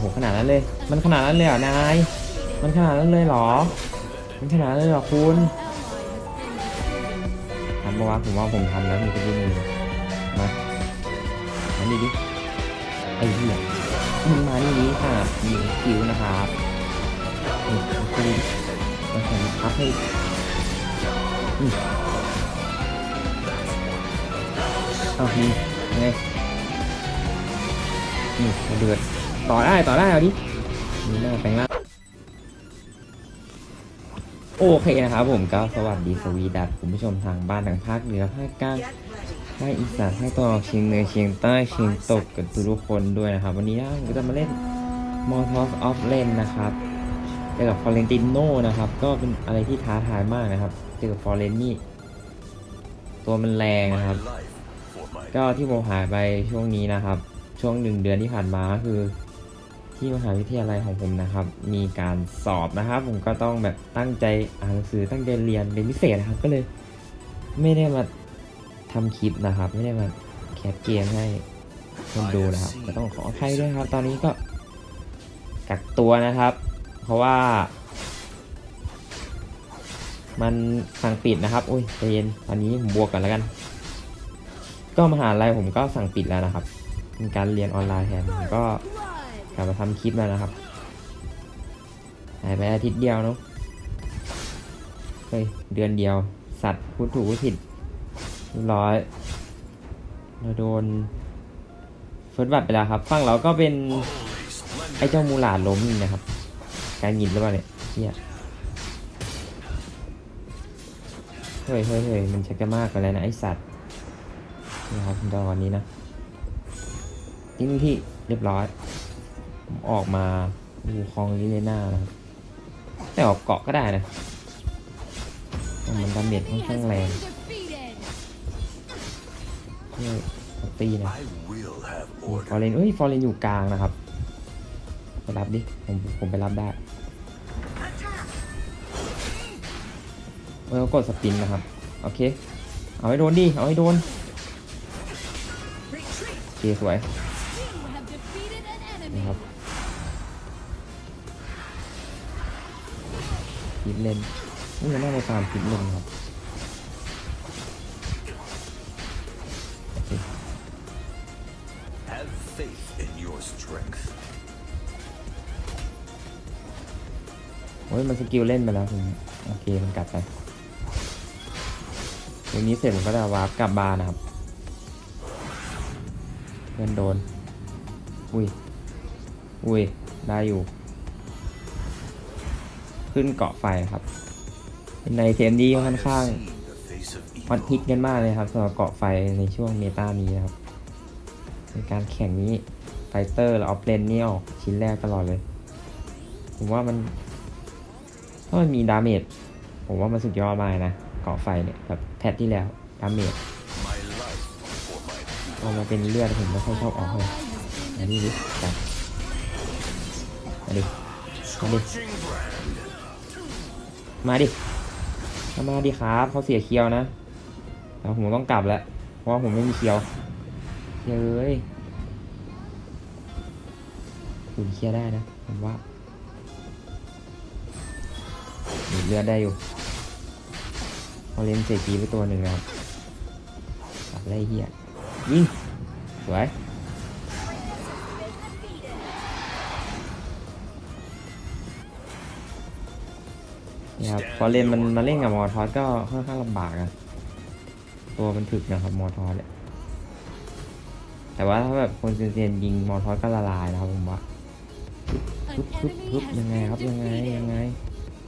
โหขนาดนั้นเลย มันขนาดนั้นเลยเหรอนาย มันขนาดนั้นเลยเหรอ มันขนาดนั้นเลยเหรอคุณทำปะวะผมว่าผมทำแล้วมีกระดิ่งหนึ่งมาอันนี้ดิไอ้เหี้ยมึงมานี่ดิค่ะมีคิวนะครับนี่คุณมาแข่งพับให้อืมเอานี่ไงนี่เดือด ต่อได้ต่อได้เอาดินี่หน้าแปลงร่างโอเคนะครับผมก็สวัสดีสวีดัตคุณผู้ชมทางบ้านทางภาคเหนือภาคกลางภาคอีสานภาคตะวันออกเฉียงเหนือเฉียงใต้เฉียงตกกับทุกคนด้วยนะครับ วันนี้นะผมก็จะมาเล่น m o r t o s of l a n นะครับเจอกับฟอเรนติโนนะครับ ก็เป็นอะไรที่ท้าทายมากนะครับเจอกับฟอเรนนี่ตัวมันแรงนะครับ ก็ที่ผมหายไปช่วงนี้นะครับ ช่วงหนึ่งเดือนที่ผ่านมาคือ ที่มหาวิทยาลัยของผมนะครับ มีการสอบนะครับ ผมก็ต้องแบบตั้งใจอ่านหนังสือตั้งใจเรียนเป็นพิเศษนะครับ ก็เลยไม่ได้มาทำคลิปนะครับ ไม่ได้มาแคปเกมให้คนดูนะครับก็ต้องขออภัยด้วยครับ ตอนนี้ก็กักตัวนะครับ เพราะว่า มันสั่งปิดนะครับอุ้ยใจเย็นตอนนี้ผมบวกกันแล้วกัน ก็มหาลัยผมก็สั่งปิดแล้วนะครับเป็นการเรียนออนไลน์แทนผมก็ก ลับมาทำคลิปแล้วนะครับหายไปอาทิตย์เดียวเนาะเฮ้ยเดือนเดียว สัตว์พูดถูกพูดผิดร้อยเราโดนเฟิร์สบัตไปแล้วครับฝั่งเราก็เป็นไอ้เจ้ามูหลาดล้มนี่นะครับ การยินหรือเปล่าเนี่ยเฮียเฮ้ยเฮ้ยเฮ้ยมันชักจะมากกันแล้วนะไอสัตว์นี่ครับดอนนี้นะทิ้งที่เรียบร้อย ออกมาดูคลองลิเลน่านะครับแต่ออกเกาะก็ได้นะ มันดาเมจค่อนข้างแรงเฮ้ยเอาตีนะฟอร์เรนเอ้ยฟอร์เรนอยู่กลางนะครับไปรับดิ ผมผมไปรับได้เออกดสปินนะครับ โอเค เอาให้โดนดิ เอาให้โดน โอเค สวยนี่ครับ พิดเล่นนี่มันน่าในฟาร์มพิดเล่นครับโอเค Have faith in your strength. โอ้ยมันสกิลเล่นไปแล้วผมโอเคมันกลับไปเดี๋ยวนี้เสร็จผมก็จะวาร์ปกลับบ้านนะครับเพื่อนโดน อุ้ย อุ้ย ได้อยู่ ขึ้นเกาะไฟครับเป็นในเทมที่ค่อนข้าง Seen the face of ฮอต evil. ฮิตกันมากเลยครับสำหรับเกาะไฟในช่วงเมตานี้นะครับ ในการแข่งนี้ไฟเตอร์หรือออฟเลนนี่ออกชิ้นแรกตลอดเลย ผมว่ามันถ้ามันมีดาเมจผมว่ามันสุดยอดมากนะเกาะไฟเนี่ยแบบแพทที่แล้วดาเมจ My life for my เอามาเป็นเลือดผมไม่ค่อยชอบออกเลยอันนี้ดิจับมาดิมาดิ scorching brand. มาดิเอามาดิครับเขาเสียเคียวนะแล้วผมต้องกลับแล้ว เพราะผมไม่มีเคียวเฮ้ยคุณเคียร์ได้นะผมว่าหเลือดได้อยู่พอเล่นเสียกีไปตัวหนึ่งนะครับกลับไล่เฮียยิงสวย นี่ครับพอเล่นมันมาเล่นกับมอทอสก็ค่อนข้างลำบากนะตัวมันถึกนะครับมอทอสเนี่ยแต่ว่าถ้าแบบคนเซียนยิงมอทอสก็ละลายนะครับผมว่าฮึบฮึบฮึบยังไงครับยังไงยังไง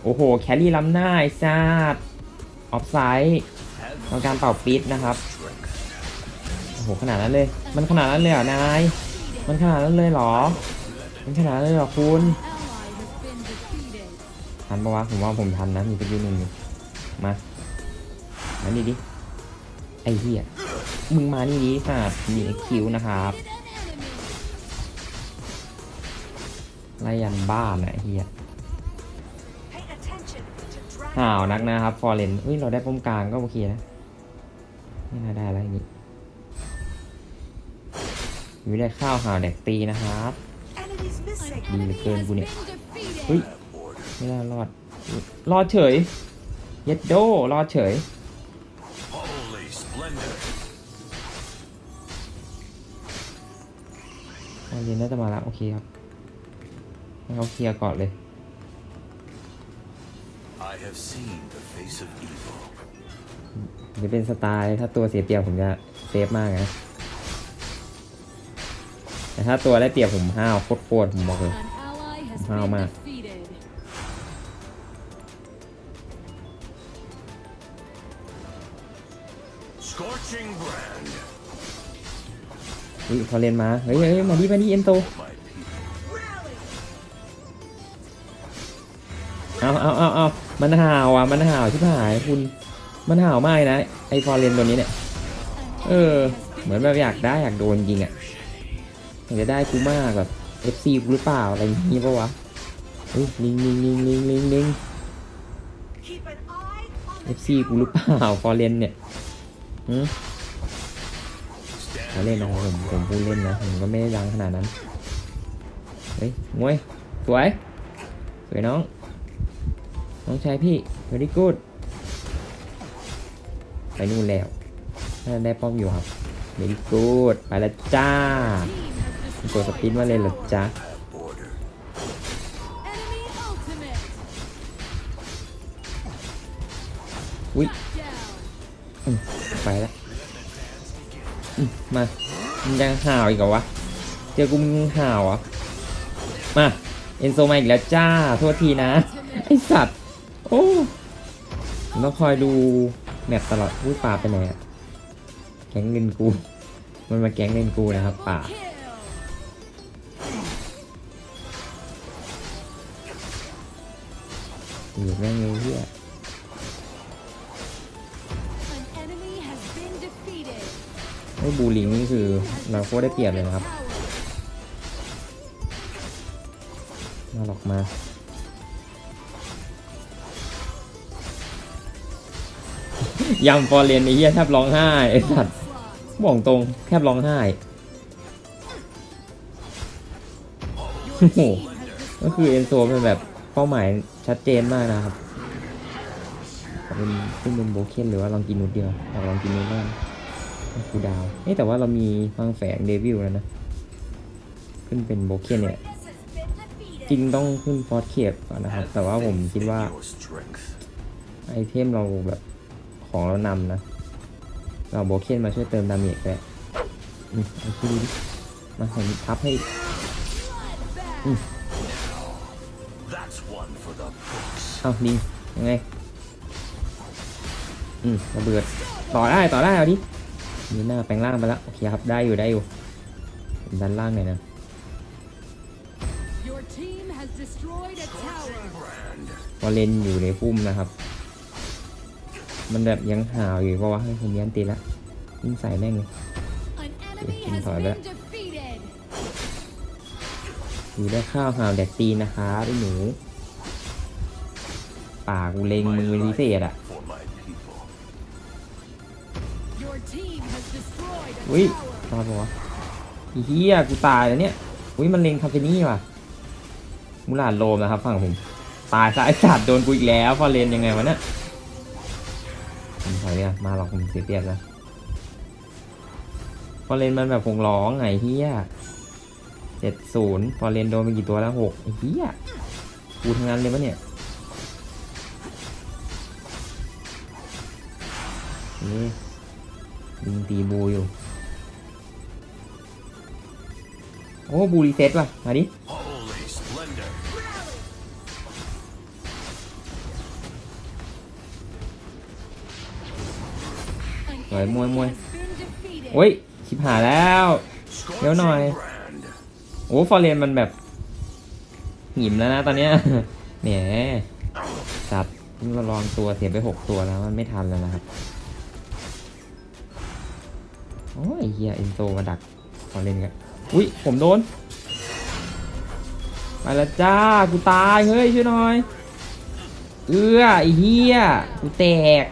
โอ้โห แครี่ล้ำหน้าไอ้ซาดออฟไซด์ทำการเป่าปิดนะครับโอ้โหขนาดนั้นเลย มันขนาดนั้นเลยเหรอนาย มันขนาดนั้นเลยเหรอ มันขนาดนั้นเลยเหรอคุณ ทันปะวะผมว่าผมทันนะมีสกิลหนึ่งอยู่มามานี่ดิไอ้เหี้ยมึงมานี่ดิสัตว์มีคิวนะครับไล่ยันบ้านนะเหี้ยห่าวนักนะครับฟอร์เรนเฮ้ยเราได้ป้อมกลางก็โอเคนะไม่น่าได้แล้วอย่างนี้อยู่ได้ข้าวห่าวแดกตีนะครับดีเหลือเกินกูเนี่ยเฮ้ย ไม่ได้รอด รอดเฉย เย็ดโด รอดเฉย Holy splendor. ตอนเย็นน่าจะมาแล้ว โอเคครับให้เขาเคลียร์ก่อนเลย I have seen the face of evil. หรือเป็นสไตล์ถ้าตัวเสียเปรียบผมจะเซฟมากนะ แต่ถ้าตัวได้เปรียบผมห้าวโคตรๆผมบอกเลย An ally has How been am I? อุ้ยพอเรียนมา เฮ้ยเฮ้ยมาดิมาดิเอ็นโต เอาเอาเอาเอามันห่าวอะ มันห่าวชิบหายคุณ มันห่าวมากนะ ไอ้ฟอร์เรนตัวนี้เนี่ย เออ เหมือนแบบอยากได้อยากโดนจริงอะอยากจะได้กูมากแบบ FC กูหรือเปล่าอะไรอย่างงี้ปะวะเฮ้ยลิงลิงลิงลิงลิงลิง Keep an eye on the FC กูหรือเปล่าฟอร์เรนเนี่ยหืม Stand เราเล่นนะผมผมพูดเล่นนะผมก็ไม่ได้ดังขนาดนั้นเฮ้ยมวยสวยสวยน้อง น้องชายพี่ very good ไปนู่นแล้วน่าจะได้ป้อมอยู่ครับ very good ไปแล้วจ้า Team has ตัวสปินมาเลยหรอจ๊ะอุ้ยไปแล้ว มามึงยังห่าวอีกเหรอวะ เจอกูมึงห่าวเหรอมาเอ็นโซมาอีกแล้วจ้า โทษทีนะ ไอสัตว์ โอ้ต้องคอยดูแมปตลอดพูดป่าไปไหนอะแก๊งเล่นกู มันมาแก๊งเล่นกูนะครับป่าอยู่แม่งเลยเฮีย ไอ้บูลิงนี่คือเราโคได้เปรียบเลยนะครับ มาหลอกมายำฟอร์เรนไอ้เหี้ยแทบร้องไห้ไอ้สัตว์บอกตรงแทบร้องไห้ Your team has ก็คือเอนโซเป็นแบบเป้าหมายชัดเจนมากนะครับเป็นเป็นโบเคนหรือว่าลองกินนูดเดียวลองกินนูดบ้าง คูดาวเอ๊แต่ว่าเรามีฟังแฝงเดวิลแล้วนะ ขึ้นเป็นโบเคนเนี่ย จริงต้องขึ้นฟอสเคปก่อนนะครับ แต่ว่าผมคิดว่า ไอเทมเราแบบของเรานำนะ เราโบเคนมาช่วยเติมดาเมจแหละอืมเอาคิดดูดิมาผมทับให้ bloodbath. That's one for the books. เอาลิยังไง อืมระเบิด ต่อได้ ต่อได้ เอาดิ นี่หน้าแปลงร่างไปแล้วโอเคครับได้อยู่ได้อยู่ผมดันล่างหน่อยนะ Your team has destroyed a tower. Brand. พอเลนอยู่ในพุ่มนะครับ มันแบบยังหาวอยู่เพราะว่าให้ผมยันตีละยิ่งใส่แม่งเลย An enemy Kim has Thoại been đó. defeated. อยู่ได้ข้าวหาวแดกตีนนะครับไอ้หนูป่ากูเลงมือเป็นพิเศษอะ อุ้ย tower. รอดปะวะอีเหี้ยกูตายแล้วเนี่ยอุ้ยมันเลงคาเฟนี่ว่ะมูลาดโลมนะครับฝั่งผมตายซะไอ้สัตว์โดนกูอีกแล้ว พอเลนยังไงวะเนี่ยผมถอยเนี่ยมาหรอกผมเสียเปรียบแล้วพอเลนมันแบบคงร้องไงเฮียเจ็ดศูนย์พอเลนโดนไปกี่ตัวแล้วหกเฮียกูทั้งนั้นเลยปะเนี่ยนี่ยิงตีบูอยู่ อ้บูรีเซ็ตว่ะ มาดิ Holy splendor. An Rồi, enemy mua, mua. has been defeated. โอ้ยชิบหายแล้ว Scorching Nhớ nồi. brand. โอ้ฟอร์เรนมันแบบหิมแล้วนะตอนเนี้ยแหมสัตว์เราลองตัวเสียไปหกตัวแล้วมันไม่ทันแล้วนะครับโอ้ยเฮียเอ็นโซมาดักฟอร์เรนกัน อุ้ยผมโดนไปล้วจ้ากูตายเฮ้ยช่วยหน่อย เอื้อไอ้เฮียกูแตก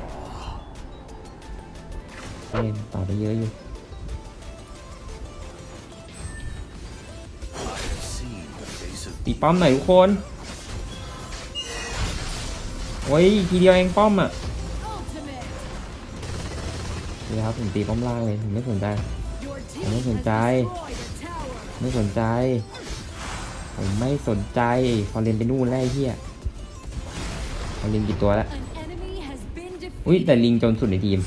เล่นต่อไปเยอะอยู่ตีป้อมหน่อยทุกคนโอ้ยทีเดียวเองป้อมอะนี่ครับผมตีป้อมล่างเลยผมไม่สนใจ Your team Ano has sung destroyed chai? a tower. ไม่สนใจ ผมไม่สนใจพอเรียนไปนู่นแล้วไอ้เหี้ยพอเรียนกี่ตัวแล้ว An enemy has been อุ้ยแต่ defeated. ลิงจนสุดในทีม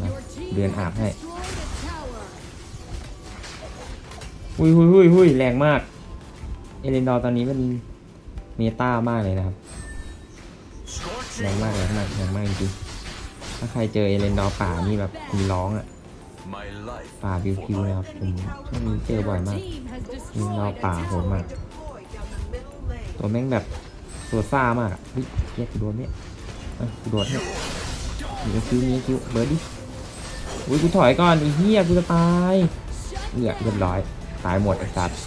มา Your team เดือนอาบ has ให้ destroyed a tower. หุยหุยหุยหุยแรงมาก เอเลนดอร์ตอนนี้มันเมตามากเลยนะครับแรง scorching มากแรงมากแรงมากจริงๆถ้าใครเจอเอเลนดอร์ป่านี่แบบมีร้องอะ my life ป่าบิวคิวนะครับผมช่วงนี้เจอบ่อยมาก team has ลิงดอ destroyed ร์ a ป่าโหมากตัวแม่งแบบตัวซ่ามากอะเฮ้ยเฮียกโดนเนี่ยอะโดนให้มีคิวมีคิวเบิร์ดดิอุ้ยกูถอยก่อนไอ้เหี้ยกูจะตายเอือเรียบร้อยตายหมดไอ้สัตว์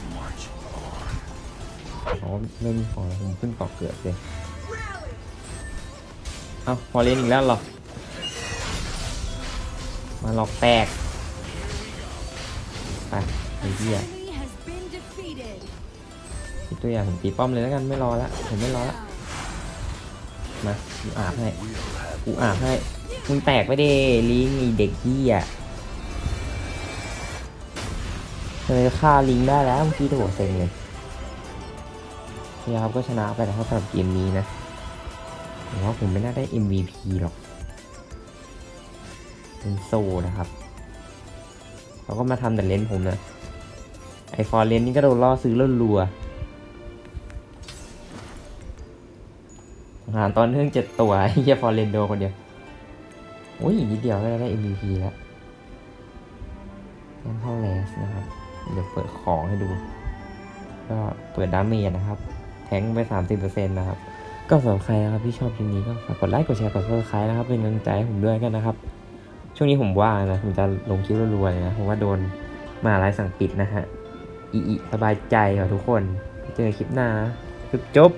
อ๋อเล่นของผมเพิ่งก่อเกิดเลยเอ้าพอเล่นอีกแล้วหรอมาหลอกแตก ไปไอ้ An เหี้ย enemy has been defeated. คิดตัวอย่างผมตีป้อมเลยแล้วกันไม่รอละผมไม่รอละมากูอาบให้ we'll have กูอาบให้มึงแตกไปเด้ลิงไอ้เด็กเหี้ยเลยฆ่าลิงได้แล้วเมื่อกี้โถเซ็งเลยนี่ครับก็ชนะไปนะครับสำหรับเกมนี้นะแต่ว่าผมไม่น่าได้ MVP หรอกเป็นโซนะครับ เขาก็มาทำแต่เลนส์ผมนะไอฟอร์เลนส์นี่ก็โดนล่อซื้อล่รัวหารตอนเรื่องเจ็ดตัวไอ้เฮียฟอร์เลนโดนคนเดียวโอ้ยอีกนิดเดียวก็ได้ MVP แล้วนั่นเท่าเลสนะครับ เดี๋ยวเปิดของให้ดู ก็เปิดดาเมจนะครับ แทงไป 30%นะครับ ก็สำหรับใครนะครับที่ชอบคลิปนี้ก็ฝากกดไลค์ กดแชร์ กด subscribe นะครับ เป็นกำลังใจให้ผมด้วยกันนะครับ ช่วงนี้ผมว่านะผมจะลงคลิปรัวๆเลยนะเพราะว่าโดนมหาลัยสั่งปิดนะฮะอีอีสบายใจกับทุกคน เจอคลิปหน้าจุ๊บจบ